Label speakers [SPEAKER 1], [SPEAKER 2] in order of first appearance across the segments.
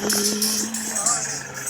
[SPEAKER 1] Bye.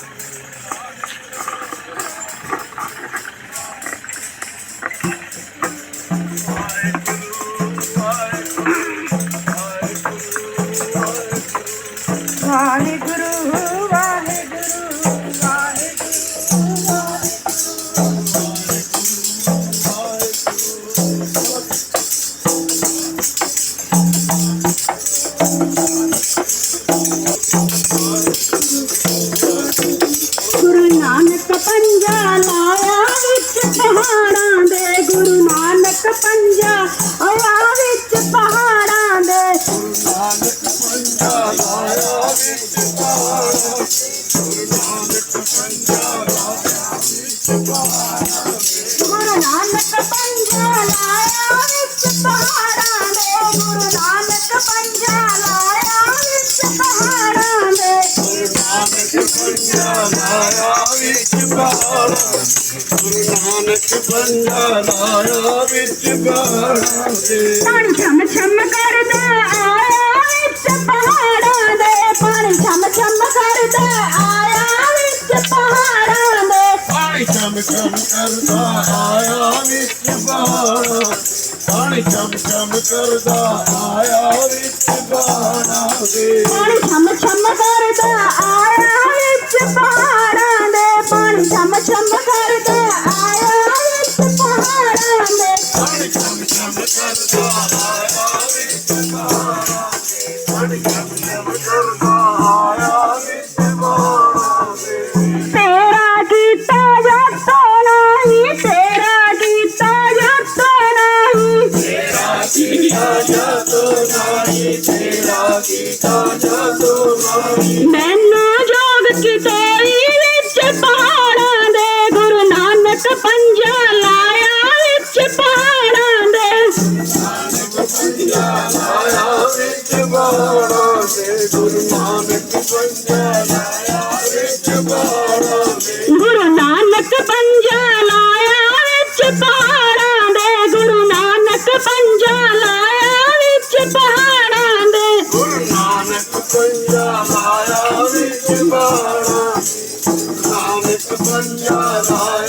[SPEAKER 1] Nanak
[SPEAKER 2] ਬੰਦਾ ਲਾਇਆ ਵਿੱਚ ਬਾਣਾ ਦੇ
[SPEAKER 1] ਪਾਣੀ ਛਮ ਛਮ ਕਰਦਾ ਆਇਆ ਵਿੱਚ ਪਹਾੜਾਂ ਦੇ ਪਾਣੀ ਛਮ ਛਮ ਕਰਦਾ ਆਇਆ ਵਿੱਚ ਪਹਾੜਾਂ ਦੇ
[SPEAKER 2] ਪਾਣੀ ਚਮ ਚਮ ਕਰਦਾ ਆਇਆ ਵਿੱਚ ਬਾਣਾ ਪਾਣੀ ਚਮ ਚਮ ਕਰਦਾ ਆਇਆ ਵਿੱਚ ਬਾਣਾ ਦੇ
[SPEAKER 1] ਪਾਣੀ ਛਮ ਛਮ ਕਰਦਾ ਆਇਆ ਵਿੱਚ ਪਹਾੜਾਂ சம சம கருதா ਆਇਆ ਵਿੱਚ
[SPEAKER 2] ਬਾਣਾ ਦੇ
[SPEAKER 1] ਗੁਰੂ ਨਾਨਕ ਪੰਜਾ ਲਾਇਆ ਵਿੱਚ
[SPEAKER 2] ਬਾਣਾ ਦੇ, ਗੁਰੂ ਨਾਨਕ ਪੰਜਾ ਲਾਇਆ ਵਿੱਚ
[SPEAKER 1] ਪਹਾੜਾਂ ਦੇ। ਗੁਰੂ ਨਾਨਕ ਪੰਜਾ ਲਾਇਆ ਵਿੱਚ ਪਹਾੜਾਂ ਦੇ,
[SPEAKER 2] ਗੁਰੂ ਨਾਨਕ ਪੰਜਾ ਲਾਇਆ ਵਿੱਚ ਬਾਣਾ ਨਾਨਕ ਪੰਜਾ ਲਾਇਆ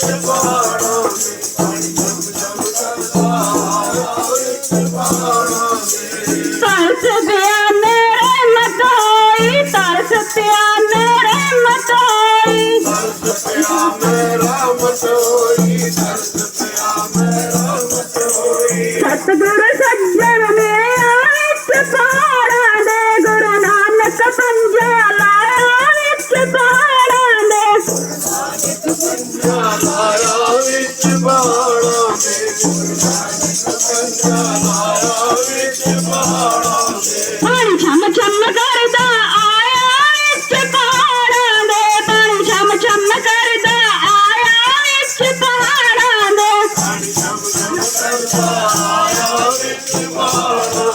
[SPEAKER 2] Simple.
[SPEAKER 1] ਪਾਣੀ ਛਮ ਛਮ ਕਰਦਾ ਆਇਆ ਵਿੱਚ ਪਹਾੜਾਂ ਦੇ। ਪਾਣੀ ਛਮ ਛਮ ਕਰਦਾ ਆਇਆ ਵਿੱਚ ਪਹਾੜਾਂ ਦੇ। ਪਾਣੀ
[SPEAKER 2] ਚਮ ਚਮ ਕਰਦਾ ਆਇਆ ਵਿੱਚ ਬਾਣਾ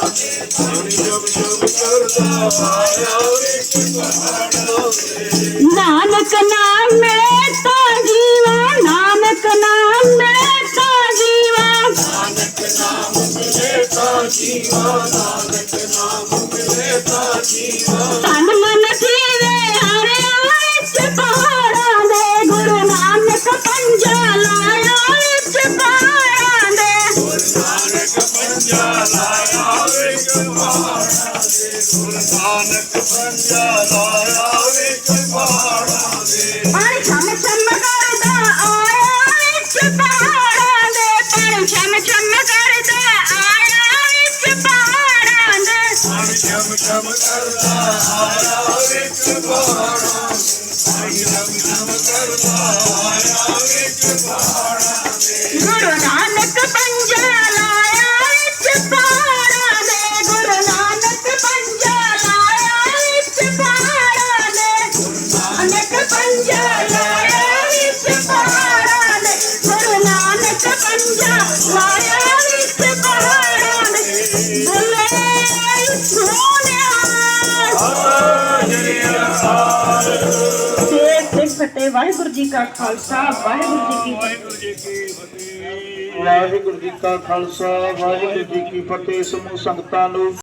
[SPEAKER 2] ਪਾਣੀ ਚਮ ਚਮ ਕਰਦਾ ਆਇਆ ਵਿੱਚ ਬਾਣਾ
[SPEAKER 1] ਦੇ ਨਾਨਕ ਨਾਮ ਮਿਲੇ ਤਾਂ गुरू नान छम चम करदा आया पाण छम चम करदा आया गुरू नानक पंजा ਫਤਿਹ ਵਾਹਿਗੁਰੂ ਜੀ ਕਾ ਖਾਲਸਾ ਵਾਹਿਗੁਰੂ ਜੀ ਕੀ ਫਤਿਹ।
[SPEAKER 2] ਵਾਹਿਗੁਰੂ ਜੀ ਕੀ ਫਤਿਹ।
[SPEAKER 3] ਵਾਹਿਗੁਰੂ ਜੀ ਕਾ ਖਾਲਸਾ ਵਾਹਿਗੁਰੂ ਜੀ ਕੀ ਫਤਿਹ। ਸਮੂਹ ਸੰਗਤਾਂ ਨੂੰ